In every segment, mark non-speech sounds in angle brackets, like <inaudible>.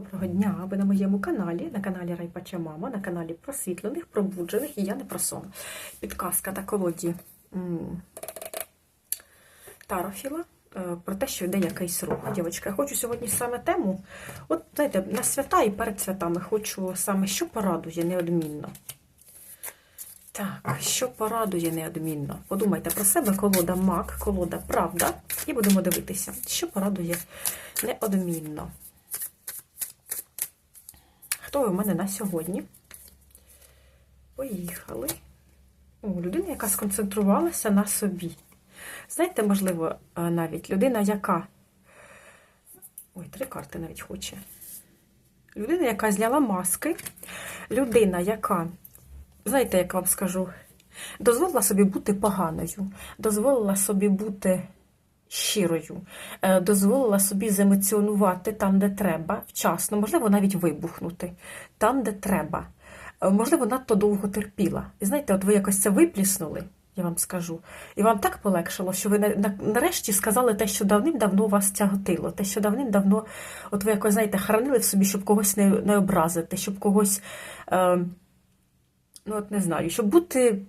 Доброго дня! Ви на моєму каналі, на каналі Райпача Мама, на каналі просвітлених, пробуджених і я не про сон. Підказка та колоді Тарофіла е, про те, що йде якийсь рух. Дівчатка, я хочу сьогодні саме тему. От, знаєте, на свята і перед святами хочу саме, що порадує неодмінно. Так, що порадує неодмінно? Подумайте про себе, колода мак, колода правда, і будемо дивитися, що порадує неодмінно. Хто в мене на сьогодні? Поїхали. О, людина, яка сконцентрувалася на собі. Знаєте, можливо, е, навіть людина, яка. Ой, три карти навіть хоче. Людина, яка зняла маски. Людина, яка, знаєте, як вам скажу, дозволила собі бути поганою, дозволила собі бути щирою, е, дозволила собі земоціонувати там, де треба, вчасно, можливо, навіть вибухнути там, де треба. Е, Можливо, надто довго терпіла. І знаєте, от ви якось це випліснули, я вам скажу, і вам так полегшило, що ви на- на- нарешті сказали те, що давним-давно вас тяготило, те, що давним-давно, от ви якось, знаєте, хранили в собі, щоб когось не, не образити, щоб когось, е, ну от не знаю, щоб бути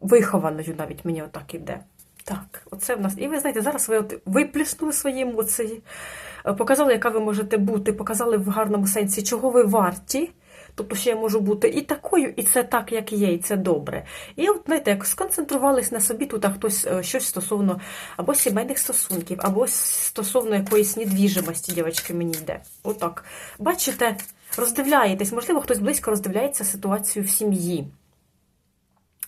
вихованою навіть мені отак іде. Так, оце в нас. І ви знаєте, зараз ви от виплеснули свої емоції, е, показали, яка ви можете бути, показали в гарному сенсі, чого ви варті. Тобто, що я можу бути і такою, і це так, як є, і це добре. І от, знаєте, як сконцентрувались на собі, тут а хтось е, щось стосовно або сімейних стосунків, або стосовно якоїсь недвіжимості, дівчатки, мені йде. Отак. Бачите, роздивляєтесь, можливо, хтось близько роздивляється ситуацію в сім'ї.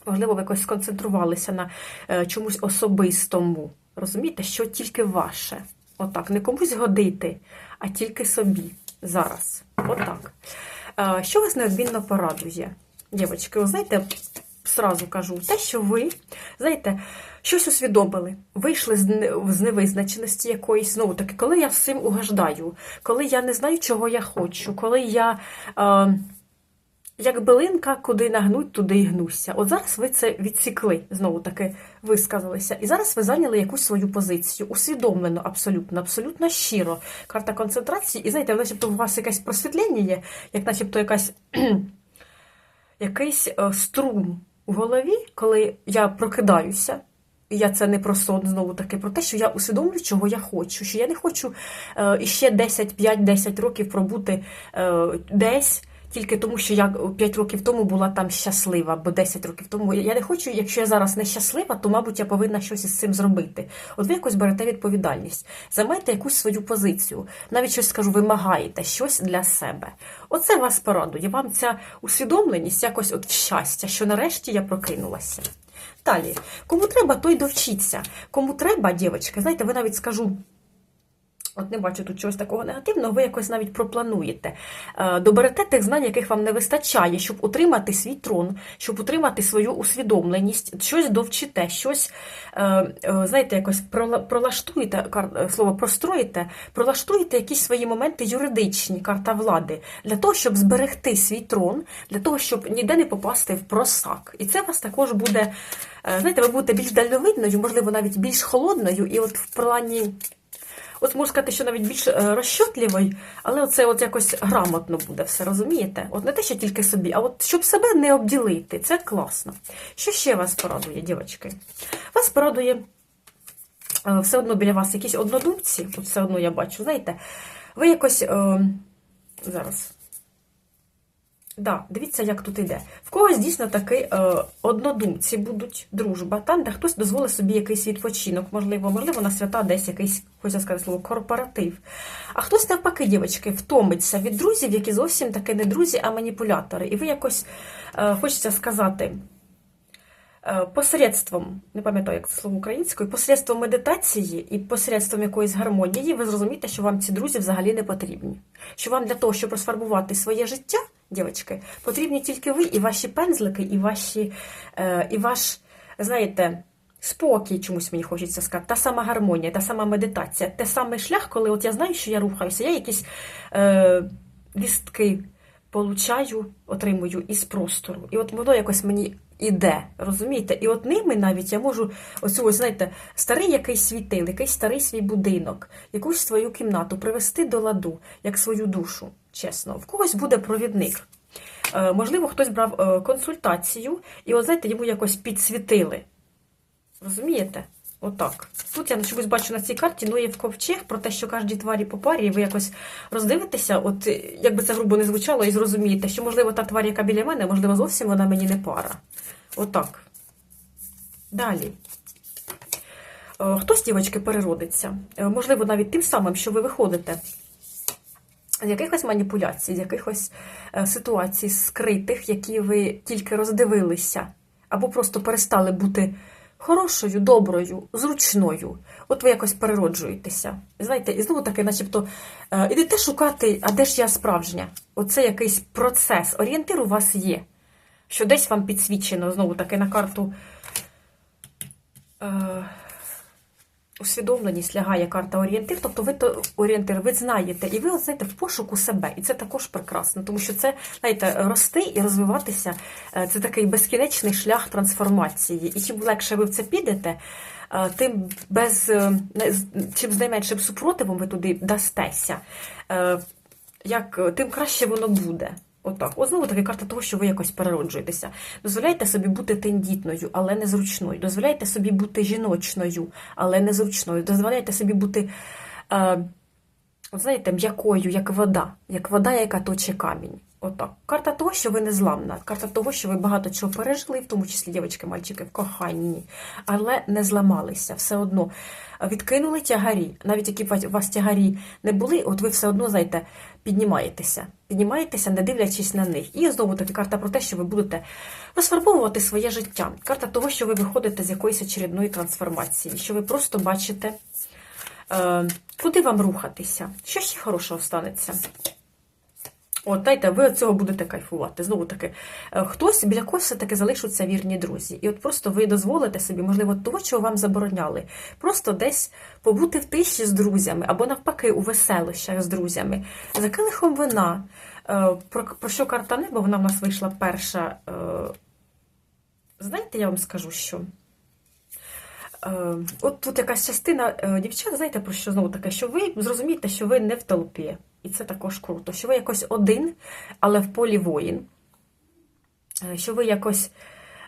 Можливо, ви якось сконцентрувалися на е, чомусь особистому. Розумієте, що тільки ваше. Отак. Не комусь годити, а тільки собі. Зараз. Отак. Е, що вас неодмінно порадує? Дівчатки, ви знаєте, сразу кажу, те, що ви, знаєте, щось усвідомили, вийшли з невизначеності якоїсь, знову таки, коли я всім угождаю, коли я не знаю, чого я хочу, коли я. Е, як билинка, куди нагнуть, туди і гнуся. От зараз ви це відсікли, знову таки висказалися. І зараз ви зайняли якусь свою позицію, усвідомлено, абсолютно, абсолютно щиро. Карта концентрації, і знаєте, начебто у вас якесь просвітлення є, як начебто якась <clears throat> якийсь е, струм у голові, коли я прокидаюся. Я це не про сон, знову таки, про те, що я усвідомлюю, чого я хочу. Що я не хочу е, іще 10, 5-10 років пробути е, десь, тільки тому, що я 5 років тому була там щаслива, або 10 років тому. Я не хочу, якщо я зараз не щаслива, то, мабуть, я повинна щось із цим зробити. От ви якось берете відповідальність, займайте якусь свою позицію, навіть щось скажу, вимагаєте щось для себе. Оце вас порадує. Вам ця усвідомленість якось от щастя, що нарешті я прокинулася. Далі, кому треба, той довчиться. Кому треба, дівчатки, знаєте, ви навіть скажу. От не бачу тут чогось такого негативного, ви якось навіть проплануєте. Е, Доберете тих знань, яких вам не вистачає, щоб утримати свій трон, щоб утримати свою усвідомленість, щось довчите, щось, е, е, знаєте, якось пролаштуєте, слово простроїте, пролаштуєте якісь свої моменти юридичні, карта влади, для того, щоб зберегти свій трон, для того, щоб ніде не попасти в просак. І це вас також буде, знаєте, ви будете більш дальновидною, можливо, навіть більш холодною, і от в плані. От можу сказати, що навіть більш е, розчотливий, але це от якось грамотно буде все, розумієте? От не те, що тільки собі, а от щоб себе не обділити, це класно. Що ще вас порадує, дівчатки? Вас порадує е, все одно біля вас якісь однодумці, от все одно я бачу, знаєте, ви якось е, зараз. Да, дивіться, як тут іде. В когось дійсно таки е, однодумці будуть, дружба, там, де хтось дозволить собі якийсь відпочинок, можливо, можливо, на свята десь якийсь, хочеться сказати слово, корпоратив. А хтось навпаки, дівчатки, втомиться від друзів, які зовсім таки не друзі, а маніпулятори. І ви якось, е, хочеться сказати, е, посередством, не пам'ятаю, як це слово українською, посередством медитації і посередством якоїсь гармонії, ви зрозумієте, що вам ці друзі взагалі не потрібні. Що вам для того, щоб розфарбувати своє життя, дівчатки, потрібні тільки ви і ваші пензлики, і ваші, е, і ваш, знаєте, спокій, чомусь мені хочеться сказати, та сама гармонія, та сама медитація, те самий шлях, коли от я знаю, що я рухаюся, я якісь е, лістки получаю, отримую із простору. І от воно якось мені іде, розумієте? І от ними навіть я можу оцю, ось, знаєте, старий якийсь світил, якийсь старий свій будинок, якусь свою кімнату привести до ладу, як свою душу. Чесно. В когось буде провідник. Е, можливо, хтось брав е, консультацію, і, от, знаєте, йому якось підсвітили. Розумієте? Отак. Тут я чомусь бачу на цій карті Ноєв ковчег про те, що кожній тварі по парі, і ви якось роздивитеся, от як би це грубо не звучало, і зрозумієте, що, можливо, та тварь, яка біля мене, можливо, зовсім вона мені не пара. Отак. Далі. Е, Хтось, дівочки, переродиться. Можливо, навіть тим самим, що ви виходите з якихось маніпуляцій, з якихось е, ситуацій скритих, які ви тільки роздивилися, або просто перестали бути хорошою, доброю, зручною. От ви якось перероджуєтеся. Знаєте, і знову таки, начебто, е, ідете шукати, а де ж я справжня? Оце якийсь процес. Орієнтир у вас є, що десь вам підсвічено, знову таки, на карту. Усвідомленість лягає карта орієнтир, тобто ви то орієнтир, ви знаєте, і ви знаєте, в пошуку себе. І це також прекрасно, тому що це, знаєте, рости і розвиватися е, це такий безкінечний шлях трансформації. І чим легше ви в це підете, е, тим без е, чим з найменшим супротивом ви туди дастеся, як, тим краще воно буде. Отак. От знову таки карта того, що ви якось перероджуєтеся. Дозволяйте собі бути тендітною, але не зручною. Дозволяйте собі бути жіночною, але не зручною. Дозволяйте собі бути, е, знаєте, м'якою, як вода, як вода, яка точить камінь. Отак. Карта того, що ви не зламна, карта того, що ви багато чого пережили, в тому числі дівчатки, мальчики, в коханні, але не зламалися все одно. Відкинули тягарі, навіть які у вас тягарі не були, от ви все одно, знаєте, піднімаєтеся. Піднімаєтеся, не дивлячись на них. І знову таки карта про те, що ви будете розфарбовувати своє життя. Карта того, що ви виходите з якоїсь очередної трансформації, що ви просто бачите, е, куди вам рухатися, що ще хорошого станеться. От, дайте, ви від цього будете кайфувати. Знову таки, е, хтось біля когось все-таки залишаться вірні друзі. І от просто ви дозволите собі, можливо, того, чого вам забороняли. Просто десь побути в тиші з друзями, або навпаки, у веселощах з друзями. За килихом вина. Е, Про, про що карта неба, вона в нас вийшла перша. Е, Знаєте, я вам скажу, що. От тут якась частина дівчат, знаєте, про що знову таке, що ви зрозумієте, що ви не в толпі. І це також круто, що ви якось один, але в полі воїн, Е, що ви якось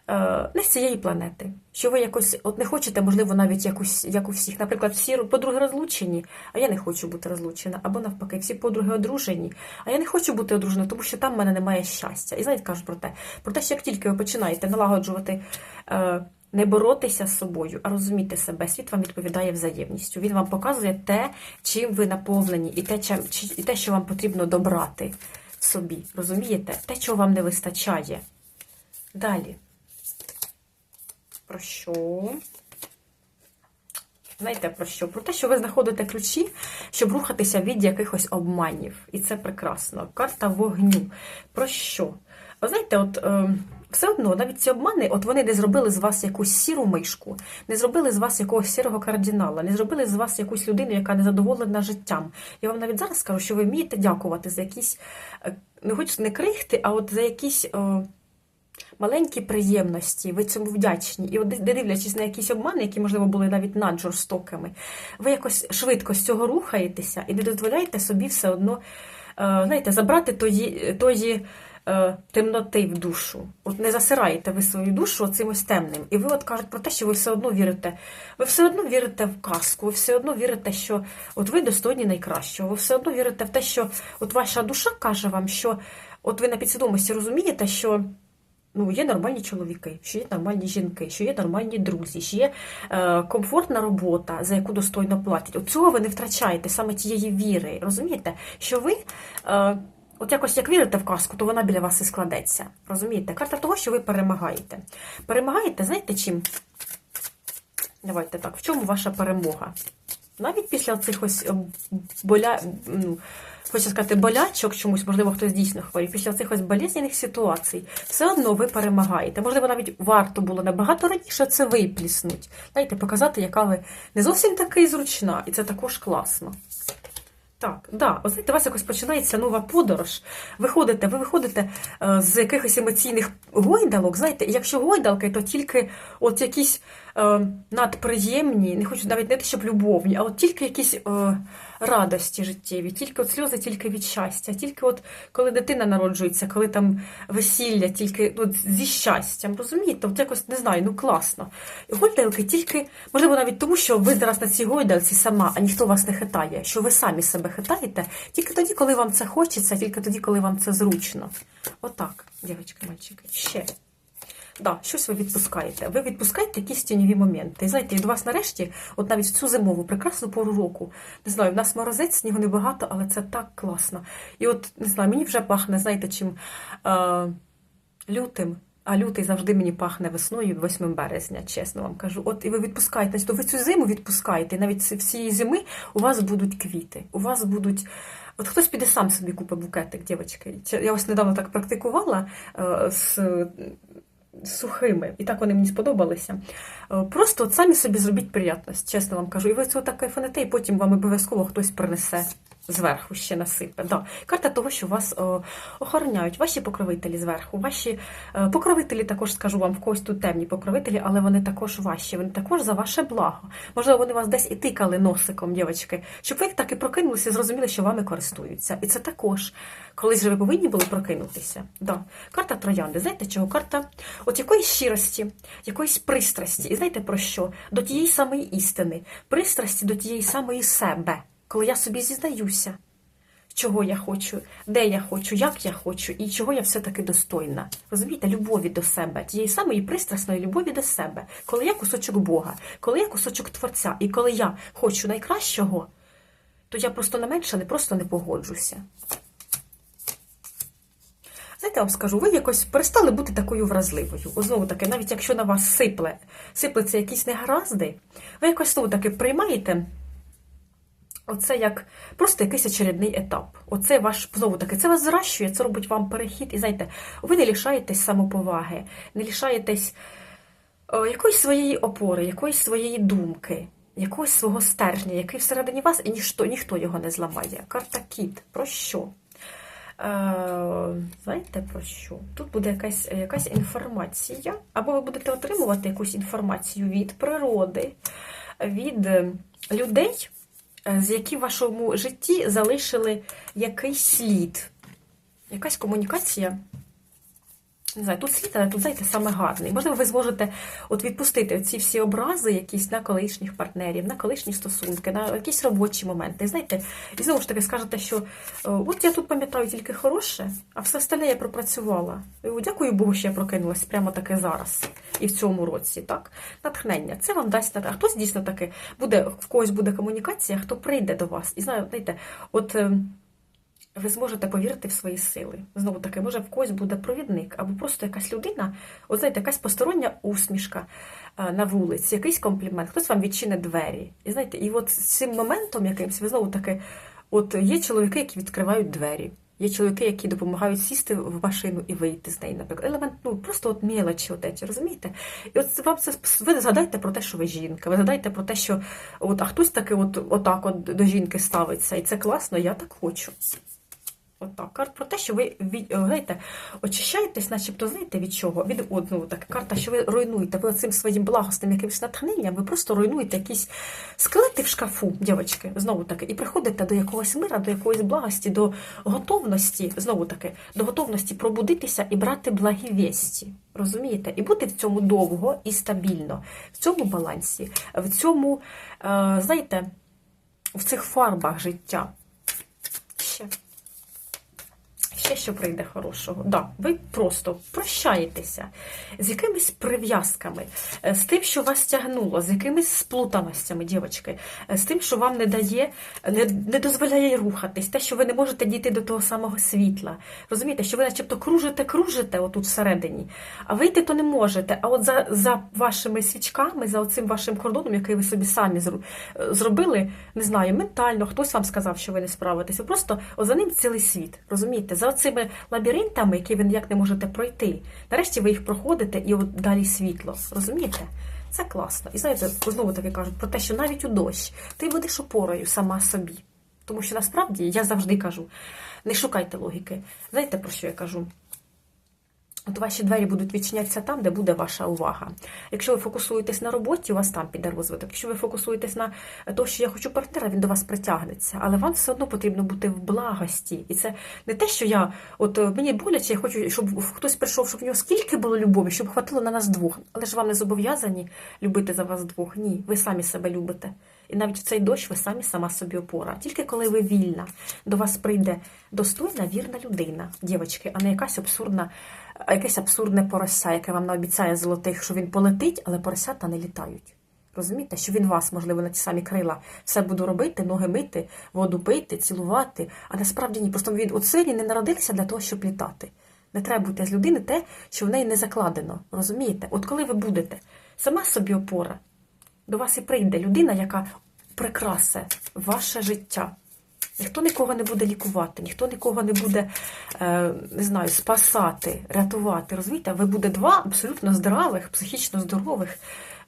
е, не з цієї планети, що ви якось от не хочете, можливо, навіть якусь, як у всіх. Наприклад, всі подруги розлучені, а я не хочу бути розлучена. Або навпаки, всі подруги одружені, а я не хочу бути одружена, тому що там в мене немає щастя. І знаєте, кажуть про те, про те, що як тільки ви починаєте налагоджувати. Е, не боротися з собою, а розуміти себе. Світ вам відповідає взаємністю. Він вам показує те, чим ви наповнені, і те, чим, і те, що вам потрібно добрати собі. Розумієте? Те, чого вам не вистачає. Далі. Про що? Знаєте про що? Про те, що ви знаходите ключі, щоб рухатися від якихось обманів. І це прекрасно. Карта вогню. Про що? Ви знаєте, от е, все одно, навіть ці обмани, от вони не зробили з вас якусь сіру мишку, не зробили з вас якогось сірого кардинала, не зробили з вас якусь людину, яка не задоволена життям. Я вам навіть зараз скажу, що ви вмієте дякувати за якісь, не хоч не крихти, а от за якісь. Е, маленькі приємності, ви цьому вдячні. І от дивлячись на якісь обмани, які, можливо, були навіть наджорстокими, ви якось швидко з цього рухаєтеся і не дозволяєте собі все одно, е, знаєте, забрати тої, тої е, темноти в душу. От не засираєте ви свою душу ось темним. І ви от кажуть про те, що ви все одно вірите. Ви все одно вірите в казку, ви все одно вірите, що от ви достойні найкращого, ви все одно вірите в те, що от ваша душа каже вам, що от ви на підсвідомості розумієте, що. Ну, є нормальні чоловіки, що є нормальні жінки, що є нормальні друзі, що є е, комфортна робота, за яку достойно платять. От цього ви не втрачаєте саме тієї віри. Розумієте, що ви е, от якось як вірите в казку, то вона біля вас і складеться. Розумієте? Карта того, що ви перемагаєте. Перемагаєте, знаєте чим? Давайте так, в чому ваша перемога? Навіть після цих ось е, боля, хочу сказати, болячок чомусь, можливо, хтось дійсно хворів, після цих ось болезненних ситуацій, все одно ви перемагаєте. Можливо, навіть варто було набагато раніше це випліснуть. Знаєте, показати, яка ви не зовсім такий зручна, і це також класно. Так, да, от знаєте, у вас якось починається нова подорож. Виходите, ви виходите е, з якихось емоційних гойдалок. Знаєте, якщо гойдалки, то тільки от якісь е, надприємні, не хочу навіть не те, щоб любовні, а от тільки якісь е, радості життєві, тільки от сльози, тільки від щастя, тільки от коли дитина народжується, коли там весілля, тільки от зі щастям. Розумієте? От якось не знаю, ну класно. Гойдалки тільки, можливо, навіть тому, що ви зараз на цій гойдалці сама, а ніхто вас не хитає, що ви самі себе хитаєте, тільки тоді, коли вам це хочеться, тільки тоді, коли вам це зручно. Отак, дівчатки, мальчики. Ще. Да, щось ви відпускаєте. Ви відпускаєте якісь тіньові моменти. І знаєте, від вас нарешті, от навіть в цю зимову прекрасну пору року, не знаю, в нас морозець, снігу небагато, але це так класно. І от, не знаю, мені вже пахне, знаєте, чим е, лютим. А лютий завжди мені пахне весною, 8 березня, чесно вам кажу. От і ви відпускаєте, то ви цю зиму відпускаєте. Навіть всієї зими у вас будуть квіти, у вас будуть. От хтось піде сам собі купить букетик, дівчатки. Я ось недавно так практикувала е, з сухими, і так вони мені сподобалися. Е, Просто от самі собі зробіть приємність, чесно вам кажу. І ви цього так кайфанете, і потім вам обов'язково хтось принесе зверху ще насипе. Да. Карта того, що вас о, охороняють, ваші покровителі зверху, ваші е, покровителі також скажу вам, в когось тут темні покровителі, але вони також ваші, вони також за ваше благо. Можливо, вони вас десь і тикали носиком, дівчатки, щоб ви так і прокинулися і зрозуміли, що вами користуються. І це також. Колись же ви повинні були прокинутися. Да. Карта троянди. Знаєте чого? Карта от якоїсь щирості, якоїсь пристрасті. І знаєте про що? До тієї самої істини, пристрасті до тієї самої себе. Коли я собі зізнаюся, чого я хочу, де я хочу, як я хочу, і чого я все-таки достойна. Розумієте, любові до себе, тієї самої пристрасної любові до себе, коли я кусочок Бога, коли я кусочок Творця, і коли я хочу найкращого, то я просто на менше не просто не погоджуся. Знаєте, я вам скажу, ви якось перестали бути такою вразливою. О, знову таки, навіть якщо на вас сипле, сиплеться якісь негаразди, ви якось знову таки приймаєте. Оце як просто якийсь очередний етап. Оце ваш знову таки, це вас зращує, це робить вам перехід. І знаєте, ви не лишаєтесь самоповаги, не лишаєтесь о, якоїсь своєї опори, якоїсь своєї думки, якогось свого стержня, який всередині вас, і ніхто, ніхто його не зламає. Карта кіт. Про що? Е, знаєте про що? Тут буде якась, якась інформація, або ви будете отримувати якусь інформацію від природи, від людей які в вашому житті залишили якийсь слід, якась комунікація. Не знаю, тут слід, але тут, знаєте, саме гарний. Можливо, ви зможете от відпустити ці всі образи якісь на колишніх партнерів, на колишні стосунки, на якісь робочі моменти. Знаєте, і знову ж таки скажете, що от я тут пам'ятаю тільки хороше, а все остальне я пропрацювала. Дякую Богу, що я прокинулась прямо таке зараз і в цьому році. так? Натхнення. Це вам дасть А хтось дійсно таки буде, в когось буде комунікація, хто прийде до вас. І знаєте, от ви зможете повірити в свої сили. Знову таки, може, в когось буде провідник, або просто якась людина, от знаєте, якась постороння усмішка на вулиці, якийсь комплімент, хтось вам відчинить двері. І знаєте, і от цим моментом якимось ви знову таки, от є чоловіки, які відкривають двері. Є чоловіки, які допомагають сісти в машину і вийти з неї, наприклад. Елемент, ну просто от мелочі, от розумієте? І от вам це ви згадайте про те, що ви жінка. Ви згадайте про те, що от, а хтось таки от, отак от до жінки ставиться. І це класно, я так хочу. Отак, карт про те, що ви від, знаєте, очищаєтесь, начебто, знаєте, від чого? Від одного так, карта, що ви руйнуєте, ви цим своїм благосним якимось натхненням, ви просто руйнуєте якісь скелети в шкафу, дівчатки, знову таки, і приходите до якогось мира, до якоїсь благості, до готовності, знову таки, до готовності пробудитися і брати благі вісті. Розумієте? І бути в цьому довго і стабільно, в цьому балансі, в цьому, знаєте, в цих фарбах життя. Ще ще що прийде хорошого. Да, Ви просто прощаєтеся з якимись прив'язками, е, з тим, що вас тягнуло, з якимись сплутаностями, дівчатки, е, з тим, що вам не дає, не, не дозволяє рухатись, те, що ви не можете дійти до того самого світла. Розумієте, що ви начебто кружите, кружите отут всередині, а вийти то не можете. А от за за вашими свічками, за оцим вашим кордоном, який ви собі самі е, зробили, не знаю, ментально, хтось вам сказав, що ви не справитесь. Ви просто о, за ним цілий світ. Розумієте? За цими лабіринтами, які ви ніяк не можете пройти. Нарешті ви їх проходите і от далі світло. Розумієте? Це класно. І знаєте, знову таки кажуть про те, що навіть у дощ ти будеш опорою сама собі. Тому що насправді я завжди кажу: не шукайте логіки. Знаєте, про що я кажу? От ваші двері будуть відчинятися там, де буде ваша увага. Якщо ви фокусуєтесь на роботі, у вас там піде розвиток. Якщо ви фокусуєтесь на те, що я хочу партнера, він до вас притягнеться. Але вам все одно потрібно бути в благості. І це не те, що я, от е, мені боляче, я хочу, щоб хтось прийшов, щоб в нього скільки було любові, щоб хватило на нас двох. Але ж вам не зобов'язані любити за вас двох. Ні, ви самі себе любите. І навіть в цей дощ ви самі сама собі опора. Тільки коли ви вільна, до вас прийде достойна, вірна людина, дівчатки, а не якась абсурдна, якесь абсурдне порося, яке вам наобіцяє золотих, що він полетить, але поросята не літають. Розумієте, що він вас, можливо, на ті самі крила все буду робити, ноги мити, воду пити, цілувати. А насправді ні. Просто він от сині не народилися для того, щоб літати. Не треба бути з людини те, що в неї не закладено. Розумієте? От коли ви будете сама собі опора, до вас і прийде людина, яка прикрасе ваше життя. Ніхто нікого не буде лікувати, ніхто нікого не буде, е, не знаю, спасати, рятувати. Розумієте, ви буде два абсолютно здравих, психічно здорових,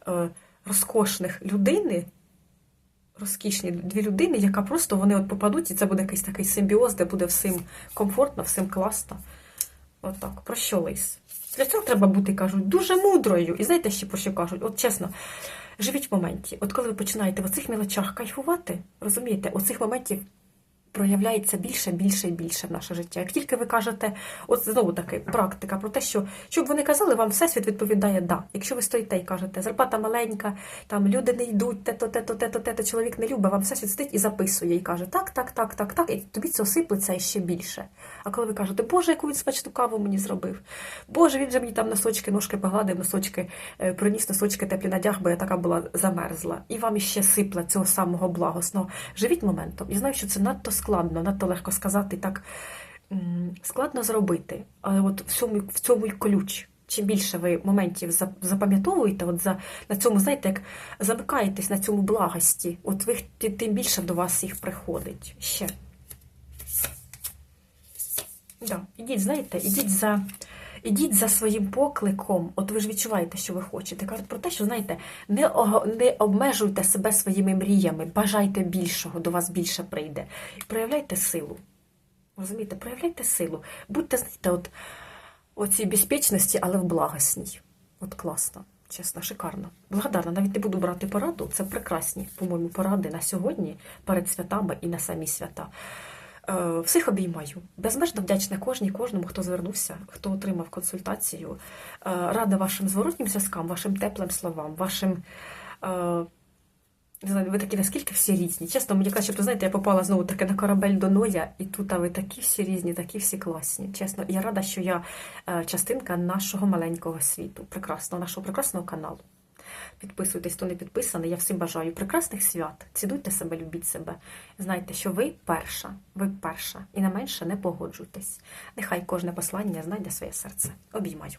е, розкошних людини, розкішні дві людини, яка просто вони от попадуть, і це буде якийсь такий симбіоз, де буде всім комфортно, всім класно. Отак, про що лис? Для цього треба бути, кажуть, дуже мудрою. І знаєте, ще про що кажуть? От чесно, живіть в моменті. От коли ви починаєте в оцих мілочах кайфувати, розумієте, оцих моментів проявляється більше, більше і більше в наше життя. Як тільки ви кажете, от знову таки практика про те, що щоб вони казали, вам всесвіт відповідає да. Якщо ви стоїте і кажете, зарплата маленька, там люди не йдуть, те-то, те-то, те-то, те-то, чоловік не любить, вам всесвіт стоїть і записує, і каже, так, так, так, так, так, і тобі це осиплеться іще більше. А коли ви кажете, Боже, яку він смачну каву мені зробив, Боже, він же мені там носочки, ножки погладив, носочки, е, приніс носочки теплі надяг, бо я така була замерзла. І вам іще сипле цього самого благосного. Живіть моментом. Я знаю, що це надто складно, надто легко сказати, так складно зробити. Але от в цьому, в цьому й ключ. Чим більше ви моментів запам'ятовуєте, от за, на цьому, знаєте, як замикаєтесь на цьому благості, от ви тим більше до вас їх приходить. Ще. Да, ідіть, знаєте, ідіть за, ідіть за своїм покликом. От ви ж відчуваєте, що ви хочете. Кажуть про те, що знаєте, не, не обмежуйте себе своїми мріями, бажайте більшого, до вас більше прийде. Проявляйте силу. Розумієте, проявляйте силу. Будьте, знаєте, от оцій безпечності, але в благосній. От класно. Чесно, шикарно. Благодарна. Навіть не буду брати пораду. Це прекрасні, по-моєму, поради на сьогодні, перед святами і на самі свята. Е, Всіх обіймаю. Безмежно вдячна кожній, кожному, хто звернувся, хто отримав консультацію. Е, Рада вашим зворотнім зв'язкам, вашим теплим словам, вашим. е, Не знаю, ви такі наскільки всі різні. Чесно, мені кажуть, що знаєте, я попала знову таки на корабель до Ноя, і тут а ви такі всі різні, такі всі класні. Чесно, я рада, що я частинка нашого маленького світу, прекрасного, нашого прекрасного каналу. Підписуйтесь, хто не підписаний. Я всім бажаю прекрасних свят. Цінуйте себе, любіть себе. Знайте, що ви перша, ви перша, і на менше не погоджуйтесь. Нехай кожне послання знайде своє серце. Обіймаю.